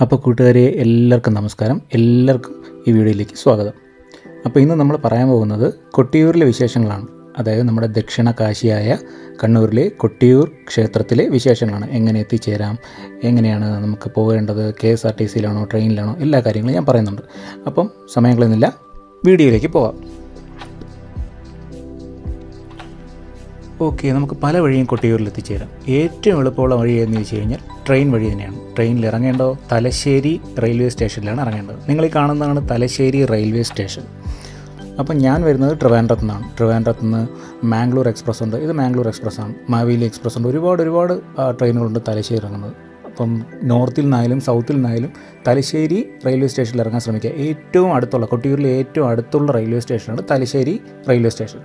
അപ്പോൾ കൂട്ടുകാരെ എല്ലാവർക്കും നമസ്കാരം. എല്ലാവർക്കും ഈ വീഡിയോയിലേക്ക് സ്വാഗതം. അപ്പോൾ ഇന്ന് നമ്മൾ പറയാൻ പോകുന്നത് കൊട്ടിയൂരിലെ വിശേഷങ്ങളാണ്. അതായത് നമ്മുടെ ദക്ഷിണ കാശിയായ കണ്ണൂരിലെ കൊട്ടിയൂർ ക്ഷേത്രത്തിലെ വിശേഷങ്ങളാണ്. എങ്ങനെ എത്തിച്ചേരാം? എങ്ങനെയാണ് നമുക്ക് പോകേണ്ടത്? കെ എസ് ആർ ടി സിയിലാണോ ട്രെയിനിലാണോ? എല്ലാ കാര്യങ്ങളും ഞാൻ പറയുന്നുണ്ട്. അപ്പം സമയം കളയുന്നില്ല. വീഡിയോയിലേക്ക് പോവാം. ഓക്കെ നമുക്ക് പല വഴിയും കൊട്ടിയൂരിൽ എത്തിച്ചേരാം. ഏറ്റവും എളുപ്പമുള്ള വഴി എന്ന് വെച്ച് കഴിഞ്ഞാൽ ട്രെയിൻ വഴി തന്നെയാണ്. ട്രെയിനിൽ ഇറങ്ങേണ്ടോ? തലശ്ശേരി റെയിൽവേ സ്റ്റേഷനിലാണ് ഇറങ്ങേണ്ടത്. നിങ്ങൾ ഈ കാണുന്നതാണ് തലശ്ശേരി റെയിൽവേ സ്റ്റേഷൻ. അപ്പം ഞാൻ വരുന്നത് ട്രിവാൻഡ്രത്ത് നിന്നാണ്. ട്രിവാൻഡ്രത്ത് നിന്ന് മാംഗ്ലൂർ എക്സ്പ്രസ് ഉണ്ട്. ഇത് മാംഗ്ലൂർ എക്സ്പ്രസ് ആണ്. മാവേലി എക്സ്പ്രസ് ഉണ്ട്. ഒരുപാട് ഒരുപാട് ട്രെയിനുകളുണ്ട് തലശ്ശേരി ഇറങ്ങുന്നത്. അപ്പം നോർത്തിൽ നിന്നായാലും സൗത്തിൽ നിന്നായാലും തലശ്ശേരി റെയിൽവേ സ്റ്റേഷനിൽ ഇറങ്ങാൻ ശ്രമിക്കുക. ഏറ്റവും അടുത്തുള്ള കൊട്ടിയൂരിലെ ഏറ്റവും അടുത്തുള്ള റെയിൽവേ സ്റ്റേഷനാണ് തലശ്ശേരി റെയിൽവേ സ്റ്റേഷൻ.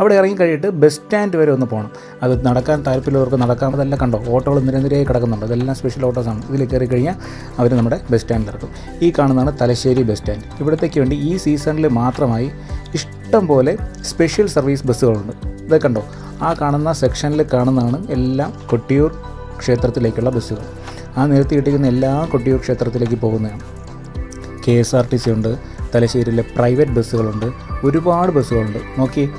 അവിടെ ഇറങ്ങി കഴിഞ്ഞിട്ട് ബസ് സ്റ്റാൻഡ് വരെ ഒന്ന് പോകണം. അത് നടക്കാൻ താല്പര്യമുള്ളവർക്ക് നടക്കാൻ കണ്ടോ? ഓട്ടോകൾ നിരനിരയായി കിടക്കുന്നുണ്ട്. അതെല്ലാം സ്പെഷ്യൽ ഓട്ടോസാണ് ഇതിൽ കയറി കഴിഞ്ഞാൽ അവർ നമ്മുടെ ബസ് സ്റ്റാൻഡിൽ ഇറക്കും. ഈ കാണുന്നതാണ് തലശ്ശേരി ബസ് സ്റ്റാൻഡ്. ഇവിടത്തേക്ക് വേണ്ടി ഈ സീസണിൽ മാത്രമായി ഇഷ്ടം പോലെ സ്പെഷ്യൽ സർവീസ് ബസ്സുകളുണ്ട്. ഇത് കണ്ടോ? ആ കാണുന്ന സെക്ഷനിൽ കാണുന്നതാണ് എല്ലാം കൊട്ടിയൂർ ക്ഷേത്രത്തിലേക്കുള്ള ബസ്സുകൾ. ആ നിർത്തിയിട്ടിരിക്കുന്ന എല്ലാ കൊട്ടിയൂർ ക്ഷേത്രത്തിലേക്ക് പോകുന്നതാണ് K S R T C ഉണ്ട് തലശ്ശേരിയിലെ പ്രൈവറ്റ് ബസ്സുകളുണ്ട് ഒരുപാട് ബസ്സുകളുണ്ട്. നോക്കി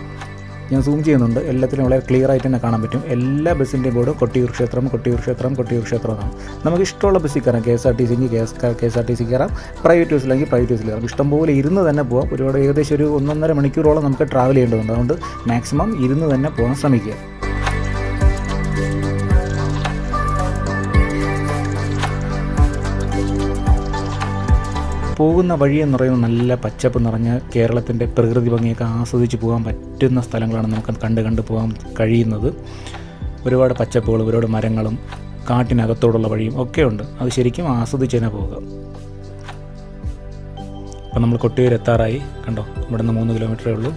ഞാൻ സൂം ചെയ്യുന്നുണ്ട്. എല്ലാത്തിലും വളരെ ക്ലിയർ ആയിട്ട് തന്നെ കാണാൻ പറ്റും. എല്ലാ ബസ്സിന്റെയും ബോർഡ് കൊട്ടിയൂർ ക്ഷേത്രം കൊട്ടിയൂർ ക്ഷേത്രം കൊട്ടിയൂർ ക്ഷേത്രം എന്നാണ്. നമുക്ക് ഇഷ്ടമുള്ള ബസ്സിൽ കയറാം. കെ എസ് ആർ ടി സിക്ക് K S K S R T C കയറാം. പ്രൈവറ്റ് ബസ്സിലാണെങ്കിൽ പ്രൈവറ്റ് ബസ്സിൽ കയറാം. ഇഷ്ടംപോലെ ഇരുന്ന് തന്നെ പോകാം ഒരുപാട് ഏകദേശം ഒരു ഒന്നൊന്നര മണിക്കൂറോളം നമുക്ക് ട്രാവൽ ചെയ്യേണ്ടതുണ്ട്. അതുകൊണ്ട് മാക്സിമം ഇരുന്ന് തന്നെ പോകാൻ ശ്രമിക്കുക. പോകുന്ന വഴി എന്ന് പറയുന്നത് നല്ല പച്ചപ്പ് നിറഞ്ഞ കേരളത്തിന്റെ പ്രകൃതി ഭംഗിയൊക്കെ ആസ്വദിച്ച് പോകാൻ പറ്റുന്ന സ്ഥലങ്ങളാണ് നമുക്ക് കണ്ട് കണ്ട് പോകാൻ കഴിയുന്നത്. ഒരുപാട് പച്ചപ്പുകളും ഒരുപാട് മരങ്ങളും കാട്ടിനകത്തോടുള്ള വഴിയും ഒക്കെ ഉണ്ട്. അത് ശരിക്കും ആസ്വദിച്ച് തന്നെ പോവുക. അപ്പം നമ്മൾ കൊട്ടിയൂർ എത്താറായി. കണ്ടോ? ഇവിടെ നിന്ന് മൂന്ന് കിലോമീറ്ററേ ഉള്ളൂ.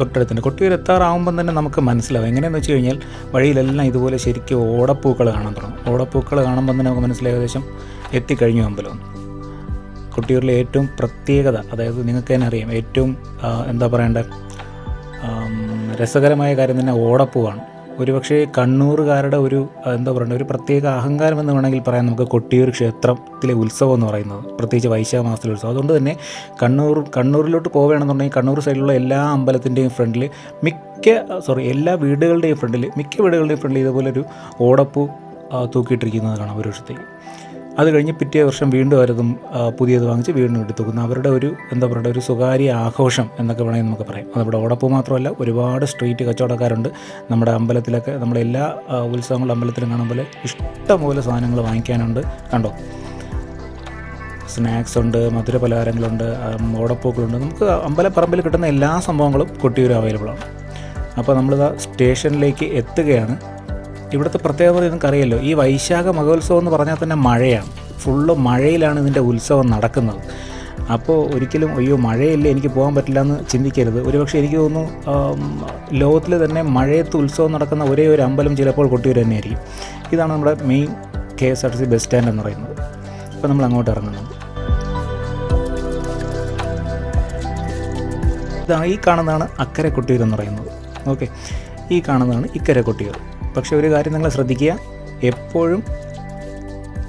തൊട്ടടുത്തുണ്ട്. കൊട്ടിയൂർ എത്താറാവുമ്പം തന്നെ നമുക്ക് മനസ്സിലാവും. എങ്ങനെയെന്ന് വെച്ച് കഴിഞ്ഞാൽ വഴിയിലെല്ലാം ഇതുപോലെ ശരിക്കും ഓടപ്പൂക്കൾ കാണാൻ തുടങ്ങും. ഓടപ്പൂക്കൾ കാണുമ്പം തന്നെ നമുക്ക് മനസ്സിലായി ഏകദേശം എത്തിക്കഴിഞ്ഞു അമ്പലം. കൊട്ടിയൂരിലെ ഏറ്റവും പ്രത്യേകത അതായത് നിങ്ങൾക്ക് തന്നെ അറിയാം ഏറ്റവും എന്താ പറയേണ്ട രസകരമായ കാര്യം തന്നെ ഓടപ്പൂവാണ്. ഒരുപക്ഷെ കണ്ണൂറുകാരുടെ ഒരു എന്താ പറയണ്ട ഒരു പ്രത്യേക അഹങ്കാരം എന്ന് വേണമെങ്കിൽ പറയാം നമുക്ക് കൊട്ടിയൂർ ക്ഷേത്രത്തിലെ ഉത്സവം എന്ന് പറയുന്നത് പ്രത്യേകിച്ച് വൈശാഖ മാസത്തിലെ ഉത്സവം. അതുകൊണ്ട് തന്നെ കണ്ണൂർ കണ്ണൂരിലോട്ട് പോവുകയാണെന്നുണ്ടെങ്കിൽ കണ്ണൂർ സൈഡിലുള്ള എല്ലാ അമ്പലത്തിന്റെയും ഫ്രണ്ടിൽ മിക്ക സോറി എല്ലാ വീടുകളുടെയും ഫ്രണ്ടിൽ മിക്ക വീടുകളുടെയും ഫ്രണ്ടിൽ ഇതുപോലൊരു ഓടപ്പൂ തൂക്കിയിട്ടിരിക്കുന്നത് കാണാം ഒരു വർഷത്തേക്ക് അത് കഴിഞ്ഞ് പിറ്റേ വർഷം വീണ്ടും അവരതും പുതിയത് വാങ്ങിച്ച് വീണ്ടും എടുത്തു വെക്കുന്നു അവരുടെ ഒരു എന്താ പറയുക ഒരു സ്വകാര്യ ആഘോഷം എന്നൊക്കെ വേണമെങ്കിൽ നമുക്ക് പറയാം. അതവിടെ ഉടപ്പ് മാത്രമല്ല ഒരുപാട് സ്ട്രീറ്റ് കച്ചവടക്കാരുണ്ട്. നമ്മുടെ അമ്പലത്തിലൊക്കെ നമ്മുടെ എല്ലാ ഉത്സവങ്ങളും അമ്പലത്തിലും കാണുമ്പോൾ ഇഷ്ടംപോലെ സാധനങ്ങൾ വാങ്ങിക്കാനുണ്ട്. കണ്ടോ? സ്നാക്സ് ഉണ്ട് മധുര പലഹാരങ്ങളുണ്ട് ഓടപ്പൂക്കളുണ്ട്. നമുക്ക് അമ്പലപ്പറമ്പിൽ കിട്ടുന്ന എല്ലാ സംഭവങ്ങളും കൊട്ടിയൂർ അവൈലബിളാണ്. അപ്പോൾ നമ്മളിതാ സ്റ്റേഷനിലേക്ക് എത്തുകയാണ്. ഇവിടുത്തെ പ്രത്യേകത നിങ്ങൾക്ക് അറിയാലോ ഈ വൈശാഖ മഹോത്സവം എന്ന് പറഞ്ഞാൽ തന്നെ മഴയാണ്. ഫുള്ള് മഴയിലാണ് ഇതിന്റെ ഉത്സവം നടക്കുന്നത്. അപ്പോൾ ഒരിക്കലും അയ്യോ മഴയല്ലേ എനിക്ക് പോകാൻ പറ്റില്ല എന്ന് ചിന്തിക്കരുത്. ഒരുപക്ഷെ എനിക്ക് തോന്നുന്നു ലോകത്തിൽ തന്നെ മഴയത്ത് ഉത്സവം നടക്കുന്ന ഒരേ ഒരു അമ്പലം ചിലപ്പോൾ കൊട്ടിയൂർ തന്നെയായിരിക്കും. ഇതാണ് നമ്മുടെ main K S R T C bus stand എന്ന് പറയുന്നത്. അപ്പോൾ നമ്മൾ അങ്ങോട്ട് ഇറങ്ങുന്നത് ഇതാണ് ഈ കാണുന്നതാണ് അക്കരെ കൊട്ടിയൂർ എന്ന് പറയുന്നത്. ഓക്കെ. ഈ കാണുന്നതാണ് ഇക്കരെ കൊട്ടിയൂർ. പക്ഷേ ഒരു കാര്യം നിങ്ങൾ ശ്രദ്ധിക്കുക. എപ്പോഴും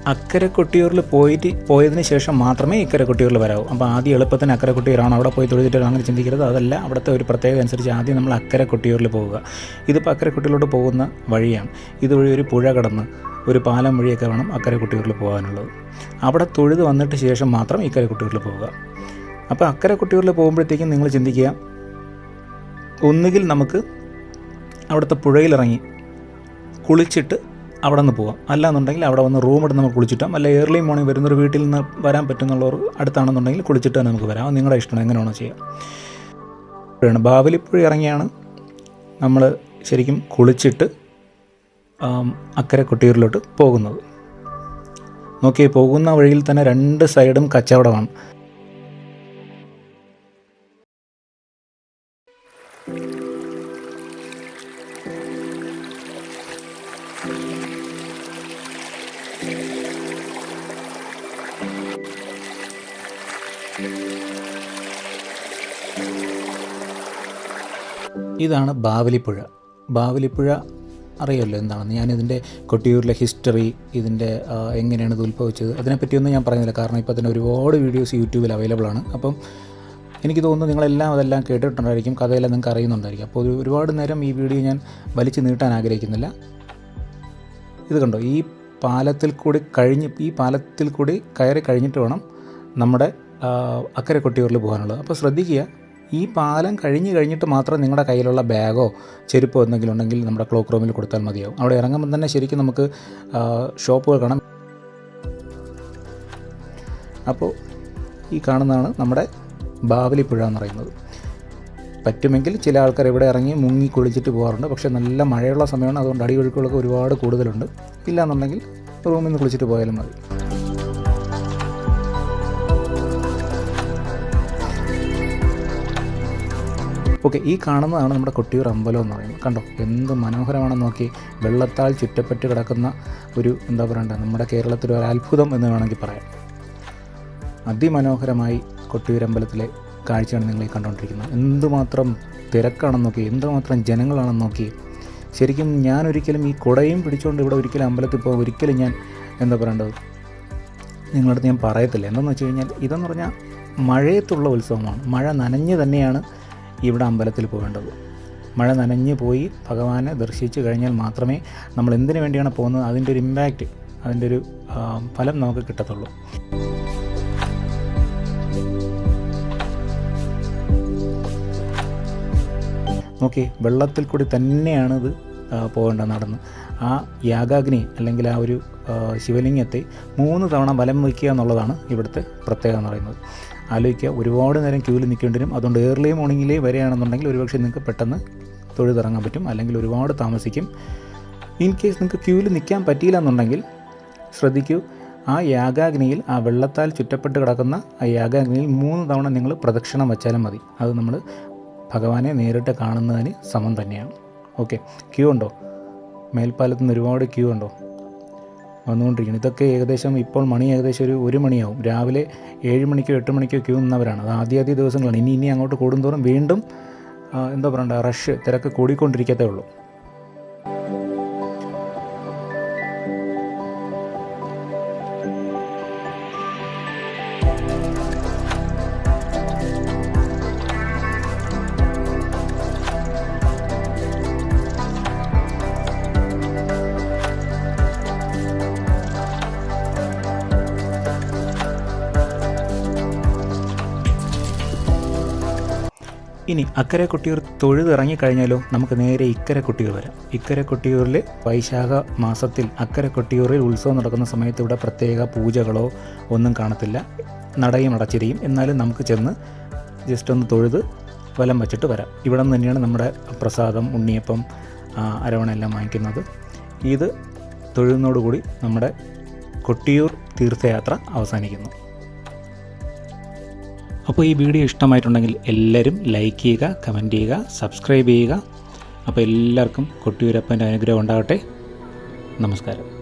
അക്കരെ കൊട്ടിയൂരിൽ പോയിട്ട് പോയതിന് ശേഷം മാത്രമേ ഇക്കരെ കൊട്ടിയൂരിൽ വരാവൂ. അപ്പോൾ ആദ്യം എളുപ്പത്തിന് അക്കരെ കൊട്ടിയൂരാണ് അവിടെ പോയി തൊഴുതിട്ട് അങ്ങനെ ചിന്തിക്കരുത്. അതല്ല അവിടുത്തെ ഒരു പ്രത്യേകത അനുസരിച്ച് ആദ്യം നമ്മൾ അക്കരെ കൊട്ടിയൂരിൽ പോവുക. ഇതിപ്പോൾ അക്കരെ കൊട്ടിയൂരിലോട്ട് പോകുന്ന വഴിയാണ്. ഇതുവഴി ഒരു പുഴ കടന്ന് ഒരു പാലം വഴിയൊക്കെ വേണം അക്കരെ കൊട്ടിയൂരിൽ പോകാനുള്ളത്. അവിടെ തൊഴുത് വന്നിട്ട് ശേഷം മാത്രം ഇക്കരെ കൊട്ടിയൂരിൽ പോവുക. അപ്പോൾ അക്കരെ കൊട്ടിയൂരിൽ പോകുമ്പോഴത്തേക്കും നിങ്ങൾ ചിന്തിക്കുക ഒന്നുകിൽ നമുക്ക് അവിടുത്തെ പുഴയിലിറങ്ങി കുളിച്ചിട്ട് അവിടെ നിന്ന് പോവാം. അല്ലാന്നുണ്ടെങ്കിൽ അവിടെ വന്ന് റൂം എടുത്ത് നമുക്ക് കുളിച്ചിട്ടാം. അല്ല ഏർലി മോർണിംഗ് വരുന്നൊരു വീട്ടിൽ നിന്ന് വരാൻ പറ്റുന്നുള്ളവർ അടുത്താണെന്നുണ്ടെങ്കിൽ കുളിച്ചിട്ട് തന്നെ നമുക്ക് വരാം. നിങ്ങളുടെ ഇഷ്ടമാണ്. എങ്ങനെയാണോ ചെയ്യാം. ഇപ്പോഴാണ് ബാവലിപ്പുഴ ഇറങ്ങിയാണ്. നമ്മൾ ശരിക്കും കുളിച്ചിട്ട് അക്കരെ കൊട്ടിയൂരിലോട്ട് പോകുന്നത്. നോക്കി പോകുന്ന വഴിയിൽ തന്നെ രണ്ട് സൈഡും കച്ചവടമാണ്. ഇതാണ് ബാവലിപ്പുഴ. ബാവലിപ്പുഴ അറിയാമല്ലോ എന്താണെന്ന് ഞാനിതിന്റെ കൊട്ടിയൂരിലെ ഹിസ്റ്ററി ഇതിന്റെ എങ്ങനെയാണ് ഇത് ഉത്ഭവിച്ചത് അതിനെപ്പറ്റിയൊന്നും ഞാൻ പറയുന്നില്ല കാരണം ഇപ്പോൾ തന്നെ ഒരുപാട് വീഡിയോസ് യൂട്യൂബിൽ അവൈലബിൾ ആണ്. അപ്പം എനിക്ക് തോന്നുന്നു നിങ്ങളെല്ലാം അതെല്ലാം കേട്ടിട്ടുണ്ടായിരിക്കും കഥയെല്ലാം നിങ്ങൾക്ക് അറിയുന്നുണ്ടായിരിക്കും അപ്പോൾ ഒരുപാട് നേരം ഈ വീഡിയോ ഞാൻ വലിച്ചു നീട്ടാൻ ആഗ്രഹിക്കുന്നില്ല. ഇത് കണ്ടോ? ഈ പാലത്തിൽ കൂടി കഴിഞ്ഞ് ഈ പാലത്തിൽ കൂടി കയറി കഴിഞ്ഞിട്ട് വേണം നമ്മുടെ അക്കരെ കൊട്ടിയൂരിൽ പോകാനുള്ളത്. അപ്പോൾ ശ്രദ്ധിക്കുക ഈ പാലം കഴിഞ്ഞ് കഴിഞ്ഞിട്ട് മാത്രം നിങ്ങളുടെ കയ്യിലുള്ള ബാഗോ ചെരുപ്പോ എന്തെങ്കിലും ഉണ്ടെങ്കിൽ നമ്മുടെ ക്ലോക്ക് റൂമിൽ കൊടുത്താൽ മതിയാവും. അവിടെ ഇറങ്ങുമ്പോൾ തന്നെ ശരിക്കും നമുക്ക് ഷോപ്പുകൾ കാണാം. അപ്പോൾ ഈ കാണുന്നതാണ് നമ്മുടെ ബാവലിപ്പുഴ എന്ന് പറയുന്നത്. പറ്റുമെങ്കിൽ ചില ആൾക്കാർ ഇവിടെ ഇറങ്ങി മുങ്ങി കുളിച്ചിട്ട് പോകാറുണ്ട്. പക്ഷേ നല്ല മഴയുള്ള സമയമാണ്. അതുകൊണ്ട് അടിയൊഴുക്കുകളൊക്കെ ഒരുപാട് കൂടുതലുണ്ട്. ഇല്ലാന്നുണ്ടെങ്കിൽ റൂമിൽ നിന്ന് കുളിച്ചിട്ട് പോയാലും മതി. ഓക്കെ ഈ കാണുന്നതാണ് നമ്മുടെ കൊട്ടിയൂർ അമ്പലം എന്ന് പറയുന്നത്. കണ്ടോ? എന്ത് മനോഹരമാണെന്ന് നോക്കി. വെള്ളത്താൽ ചുറ്റപ്പെട്ട് കിടക്കുന്ന ഒരു എന്താ പറയണ്ടേ നമ്മുടെ കേരളത്തിലെ ഒരു അത്ഭുതം എന്ന് വേണമെങ്കിൽ പറയാം. അതിമനോഹരമായി കൊട്ടിയൂർ അമ്പലത്തിലെ കാഴ്ചയാണ് നിങ്ങൾ കണ്ടുകൊണ്ടിരിക്കുന്നത് എന്തുമാത്രം തിരക്കാണെന്ന് നോക്കി എന്തുമാത്രം ജനങ്ങളാണെന്ന് നോക്കി ശരിക്കും ഞാൻ ഒരിക്കലും ഈ കുടയും പിടിച്ചുകൊണ്ട് ഇവിടെ ഒരിക്കലും അമ്പലത്തിൽ പോകാൻ ഒരിക്കലും ഞാൻ എന്താ പറയേണ്ടത്? നിങ്ങളടുത്ത് ഞാൻ പറയത്തില്ല. എന്താണെന്ന് വെച്ച് കഴിഞ്ഞാൽ ഇതെന്ന് പറഞ്ഞാൽ മഴയത്തുള്ള ഉത്സവമാണ്. മഴ നനഞ്ഞ് തന്നെയാണ് ഇവിടെ അമ്പലത്തിൽ പോകേണ്ടത്. മഴ നനഞ്ഞ് പോയി ഭഗവാനെ ദർശിച്ചു കഴിഞ്ഞാൽ മാത്രമേ നമ്മൾ എന്തിനു വേണ്ടിയാണ് പോകുന്നത്? അതിന്റെ ഒരു ഇമ്പാക്റ്റ് അതിന്റെ ഒരു ഫലം നമുക്ക് കിട്ടത്തുള്ളൂ. നോക്കി വെള്ളത്തിൽ കൂടി തന്നെയാണിത് പോകേണ്ട നടന്ന്. ആ യാഗാഗ്നി അല്ലെങ്കിൽ ആ ഒരു ശിവലിംഗത്തെ മൂന്ന് തവണ വലം വയ്ക്കുക എന്നുള്ളതാണ് ഇവിടുത്തെ പ്രത്യേകത എന്ന് പറയുന്നത്. ആലോചിക്കുക ഒരുപാട് നേരം ക്യൂവിൽ നിൽക്കേണ്ടി വരും. അതുകൊണ്ട് ഏർലി മോർണിംഗിലേ വരികയാണെന്നുണ്ടെങ്കിൽ ഒരുപക്ഷെ നിങ്ങൾക്ക് പെട്ടെന്ന് തൊഴുതിറങ്ങാൻ പറ്റും. അല്ലെങ്കിൽ ഒരുപാട് താമസിക്കും. ഇൻ കേസ് നിങ്ങൾക്ക് ക്യൂവിൽ നിൽക്കാൻ പറ്റിയില്ല എന്നുണ്ടെങ്കിൽ ശ്രദ്ധിക്കൂ ആ യാഗാഗ്നിയിൽ ആ വെള്ളത്താൽ ചുറ്റപ്പെട്ട് കിടക്കുന്ന ആ യാഗാഗ്നിയിൽ മൂന്ന് തവണ നിങ്ങൾ പ്രദക്ഷിണം വച്ചാലും മതി. അത് നമ്മൾ ഭഗവാനെ നേരിട്ട് കാണുന്നതിന് സമം തന്നെയാണ്. ഓക്കെ ക്യൂ ഉണ്ടോ? മേൽപ്പാലത്ത് നിന്ന് ഒരുപാട് ക്യൂ ഉണ്ടോ? വന്നുകൊണ്ടിരിക്കുന്നു. ഇതൊക്കെ ഏകദേശം ഇപ്പോൾ മണി ഏകദേശം ഒരു ഒരു മണിയാവും. രാവിലെ ഏഴ് മണിക്കോ എട്ട് മണിക്കോ ക്യൂ നിന്നവരാണ്. അത് ആദ്യ ആദ്യ ദിവസങ്ങളാണ്. ഇനി ഇനി അങ്ങോട്ട് കൂടുന്തോറും വീണ്ടും എന്താ പറയണ്ട റഷ് തിരക്ക് കൂടിക്കൊണ്ടിരിക്കത്തേ ഉള്ളൂ. ഇനി അക്കരെ കൊട്ടിയൂർ തൊഴുതിറങ്ങിക്കഴിഞ്ഞാലോ നമുക്ക് നേരെ ഇക്കരെ കൊട്ടിയൂർ വരാം. ഇക്കരെ കൊട്ടിയൂരിൽ വൈശാഖ മാസത്തിൽ അക്കരെ കൊട്ടിയൂരിൽ ഉത്സവം നടക്കുന്ന സമയത്ത് ഇവിടെ പ്രത്യേക പൂജകളോ ഒന്നും കാണത്തില്ല. നടയും അടച്ചിരിയും. എന്നാലും നമുക്ക് ചെന്ന് ജസ്റ്റ് ഒന്ന് തൊഴുത് വലം വച്ചിട്ട് വരാം. ഇവിടെ നിന്ന് തന്നെയാണ് നമ്മുടെ പ്രസാദം ഉണ്ണിയപ്പം അരവണ എല്ലാം വാങ്ങിക്കുന്നത്. ഇത് തൊഴുന്നതോടുകൂടി നമ്മുടെ കൊട്ടിയൂർ തീർത്ഥയാത്ര അവസാനിക്കുന്നു. അപ്പോൾ ഈ വീഡിയോ ഇഷ്ടമായിട്ടുണ്ടെങ്കിൽ എല്ലാവരും ലൈക്ക് ചെയ്യുക കമന്റ് ചെയ്യുക സബ്സ്ക്രൈബ് ചെയ്യുക. അപ്പോൾ എല്ലാവർക്കും കൊട്ടിയൂരപ്പന്റെ അനുഗ്രഹം ഉണ്ടാകട്ടെ. നമസ്കാരം.